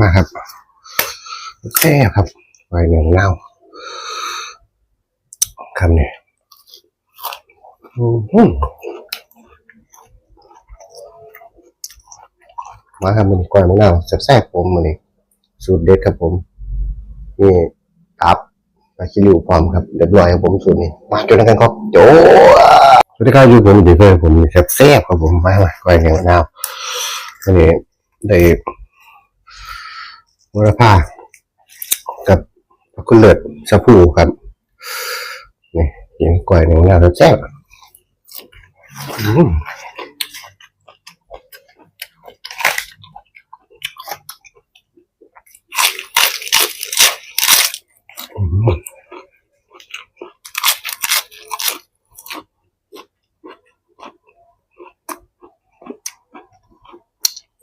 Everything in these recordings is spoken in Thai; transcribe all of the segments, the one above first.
มากครับแค่ครับไว้เหนียวเน่าคำนี้อื้อหือมาครับมันกวยมะนาแซ่บผมมันนี่สูตรเด็ดครับผมนี่ตับมาคิริวพร้อมครับเรียบร้อยครับผมสูตรนี้มาจนกันครับโจ้สวัสดีครับอยู่ผมดีเพื่อนผมแซ่บๆครับผมมามาก้อยเหนียวมะนาวอันนี้ได้ วรภากับคุณเลิศชะพูครับนี่กินก้อยเหนียวมะนาวแซ่บอืมอืม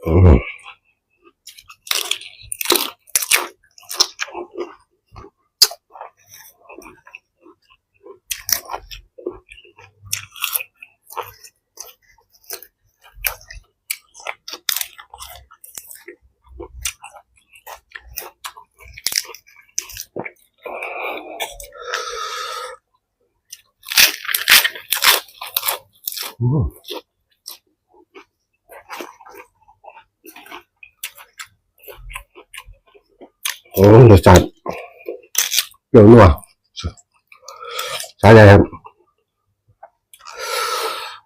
อืม อืม โอ้รสชาติเปรี้ยวนัวใช่เลยครับ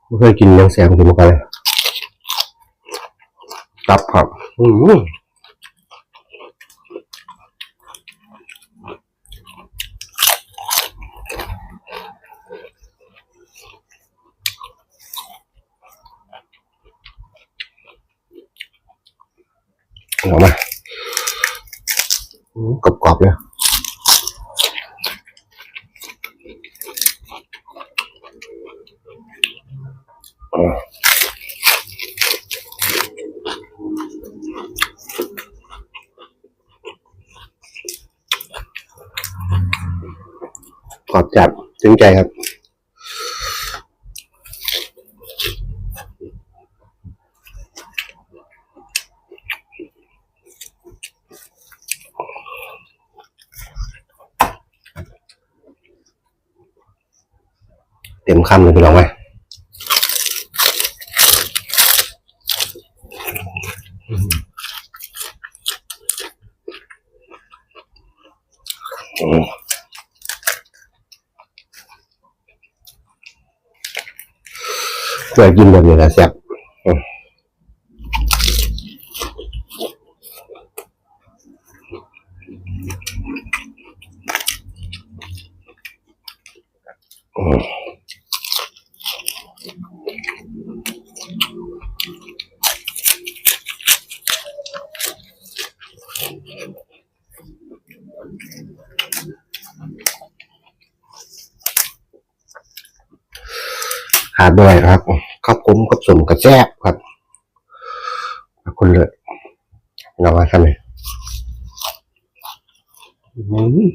ไม่เคยกินยังแซมกินมาก่อนเลยตับครับ อืม เอามาอืมกรอบๆเลยอ่ากรอบจัดถึงใจครับ เต็มคำเลยพี่น้องไหมอืมเพื่อกินแบบนี้นะแซ่บอืม ขาดด้วยครับข้าวกุ้มกับสมกระแจบครับขอบคุณเลยเรามาทำเลยอื้อหือ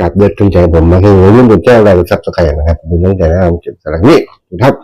กัดเด็ดจนใจผมมาคือเรื่องบนแจ้งอะไรสับสไครนะครับเป็นเรื่องใจนะครับจุดสลักนี้ครับ